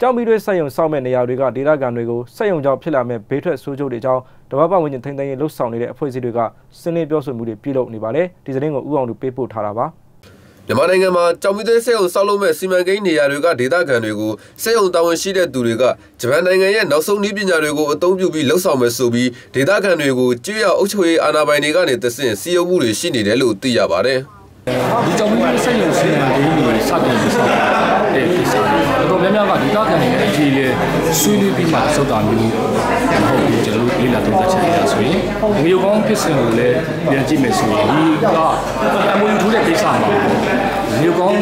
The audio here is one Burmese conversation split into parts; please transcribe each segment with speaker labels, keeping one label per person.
Speaker 1: ကြောင်မီတွေစက်ရုံစောက်မဲ့နေရာတွေကဒေသခံတွေကိုစက်ရုံကြောင့်ဖြစ်လာမဲ့ဘေးထွက်ဆိုးကျိုးတွေကြောင့်တပတ်ပတ်ဝန်းကျင်ထိန်းသိမ်းရေးလှုပ်ဆောင်နေတဲ့အဖွဲ့အစည်းတွေကစင်းလင်းပြောဆိုမှုတွေပြုလုပ်နေပါတယ်ဒီသတင်းကိုဥအောင်တို့ပေးပို့ထားတာပါ
Speaker 2: မြန်မာနိုင်ငံမှာကြောင်မီသွေးစက်ရုံဆောက်လုပ်မဲ့စီမံကိန်းနေရာတွေကဒေသခံတွေကိုစက်ရုံတာဝန်ရှိတဲ့သူတွေကဂျပန်နိုင်ငံရဲ့နောက်ဆုံးနည်းပညာတွေကိုအသုံးပြုပြီးလှုပ်ဆောင်မယ်ဆိုပြီးဒေသခံတွေကိုကြေးရအုပ်ချုပ်ရေးအာဏာပိုင်တွေကနေတဆင့်စီယုံမှုတွေရှိနေတယ်လို့သိရပါတယ်
Speaker 3: ဒီကြောင့်ဒီစက်ရုံစီမံကိန်းတွေစတင်ပြီးဆောက်တဲ့ကိစ္စတော်တော်များများက ဒေသခံတွေနဲ့အခြေလေဆွေးနွေးပြီးမှစောက်တာမျိုးမဟုတ်ဘူးကျွန်တော်တို့လေ့လာသုံးသပ်ချက်ရဆိုရင်ငရုတ်ကောင်းဖြစ်စဉ်ကိုလည်းပြန်ကြည့်မယ်ဆိုရင်ဒီကအမွေထူးတဲ့ကိစ္စမှာငရုတ်ကောင်း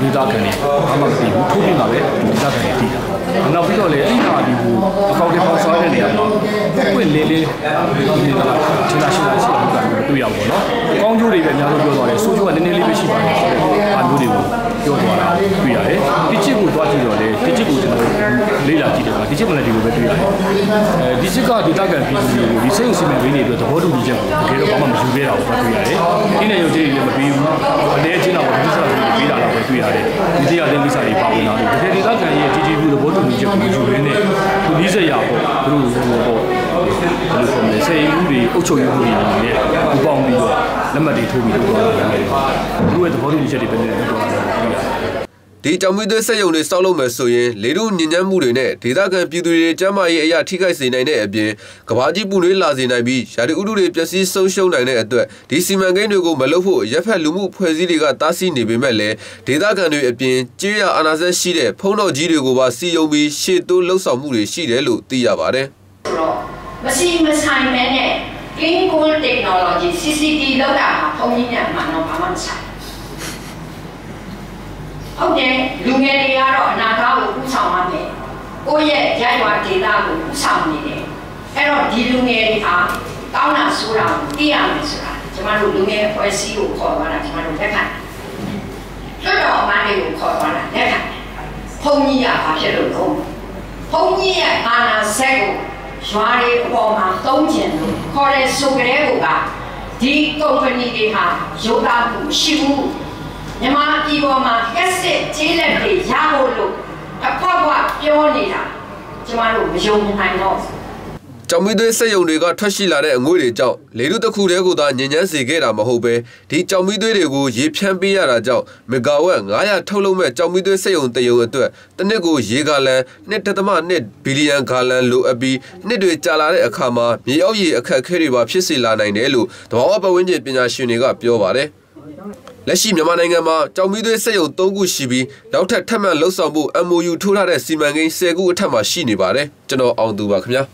Speaker 3: ဒေသခံတွေအမှမသိဘူးထိုးပြီးမှပဲဒေသခံတွေတည်တာနောက်ပြီးတော့လေအဲ့ဒါဒီကိုအကောင့်တွေပေါဆောတဲ့နေရာမှာပွင့်လေးလေးဒီကချင်တာရှိတာရှိတာတွေ့ရပါတော့။ကောင်းကျိုးတွေပဲအများဆုံးပြောသွားတယ်။ဆိုးကျိုးကနည်းနည်းလေးပဲရှိပါတယ်ဆိုတော့အားမျိုးတွေကို ပြောသွားတာတွေ့ရတယ်။ဒီချစ်ကိုသွားကြည့်တော့လေဒီချစ်ကိုကျွန်တော်လေ့လာကြည့်တယ်ကဒီချစ်မလည်းဒီလိုပဲတွေ့ရတယ်။အဲဒီချစ်ကဒေသခံပြည်သူတွေကိုဒီစိတ်အစီအမံပေးနေပြီးသဘောတူညီချက်ကိုတကယ်တော့ဘာမှမယူခဲ့တာကိုတွေ့ရတယ်။ဒီနေ့ရုပ်ကြီးတွေလည်းမပေးဘူး။အနေချင်းတော့ဒီစားတွေပေးတာတော့ပဲတွေ့ရတယ်။ဒီတရားသိမ်းကိစ္စတွေပါဝင်လာလို့တကယ်ဒေသခံရဲ့ GGB သဘောတူညီချက်ကိုယူရင်းနဲ့ဒီနည်းစရာပေါ့သူတို့ဟိုပေါ့ဘယ်လိုဆိုမလဲစေမှုတွေအုပ်ချုပ်ရေးမှုတွေနဲ့ ပူပေါင်းပြီးတော့လက်မှတ်တွေထိုးပြီးတော့လာတယ်။သူ့ရဲ့သဘောတူညီချက်တွေပဲနဲ့တော့လာတယ်
Speaker 2: ဒီကြောင်မီသွေးဆက်ယုံတွေစောက်လုပ်မယ်ဆိုရင်လေတို့ညဉ့်ညမ်းမှုတွေနဲ့ဒေသခံပြည်သူတွေကျန်းမာရေးအရာထိခိုက်စေနိုင်တဲ့အပြင်ကဘာကြီးပူနွေးလာစေနိုင်ပြီးရာသီဥတုတွေပျက်စီးဆုံးရှုံးနိုင်တဲ့အတွက်ဒီစီမံကိန်းတွေကိုမလုပ်ဖို့ရက်ဖက်လူမှုဖွဲ့စည်းတွေကတားဆီးနေပေမဲ့လည်းဒေသခံတွေအပြင်ကြေးရအာဏာစက်ရှိတဲ့ဖုံးတော်ကြီးတွေကိုပါစီယုံပြီးရှေ့တိုးလှုပ်ဆောင်မှုတွေရှိတယ်လို့သိရပါတယ်
Speaker 4: မရှိမဆိုင်မဲနဲ့ clean cool technology CCD လောက်တာမှာဘုံကြီးများမှာတော့ဘာမှမဆိုင်ဟုတ်တယ်လူငယ်တွေကတော့အနာဂတ်ကိုဥဆောင်ရမယ်ကိုယ့်ရဲ့ရိုက်ဝါဒေတာကိုဥဆောင်နေတယ်အဲ့တော့ဒီလူငယ်တွေဟာကောင်းတာဆိုတာကိုသိရမယ်ဆိုတာကျမတို့လူငယ်အဖွဲ့အစည်းကိုခေါ်သွားတာကျမတို့လက်ခံလွတ်တော်အမန်းတွေကိုခေါ်သွားတာလက်ခံဘုံကြီးကဘာဖြစ်လို့လဲဘုံကြီးရဲ့အာနာစက်ကို ရွာတွေအပေါ်မှာသုံးကျင်လို့ခေါ်တဲ့ဆိုကြတဲ့ကဒီကုမ္ပဏီတွေဟာရုပ်သားမှုရှိဘူးမြန်မာပြည်ပေါ်မှာကက်စစ်ကျေးလက်တွေရဖို့လို့အဖောက်အပြောနေတာကျမတို့မယုံနိုင်တော့
Speaker 2: ကြောင်မီသွေးစက်ယုံတွေကထွက်ရှိလာတဲ့အငွေ့တွေကြောင့်လေထုတစ်ခုတည်းကိုသာညဉ့်ညမ်းစေခဲ့တာမဟုတ်ပဲဒီကြောင်မီသွေးတွေကိုရေဖြန်းပေးရတာကြောင့်မီဂါဝက်900ထုတ်လုပ်မဲ့ကြောင်မီသွေးစက်ယုံတယုံအတွက်တစ်နှစ်ကိုရေဂါလန်1.1ဘီလီယံဂါလန်လိုအပ်ပြီးနှစ်တွေကြာလာတဲ့အခါမှာမြေအောက်ရေအခက်အခဲတွေပါဖြစ်စေလာနိုင်တယ်လို့သဘာဝပတ်ဝန်းကျင်ပညာရှင်တွေကပြောပါတယ်လက်ရှိမြန်မာနိုင်ငံမှာကြောင်မီသွေးစက်ရုံ၃ခုရှိပြီးနောက်ထပ်ထပ်မံလှုပ်ဆောင်ဖို့ MOU ထိုးထားတဲ့စီမံကိန်း၁၀ခုအထက်မှာရှိနေပါတယ်ကျွန်တော်အောင်သူပါခင်ဗျာ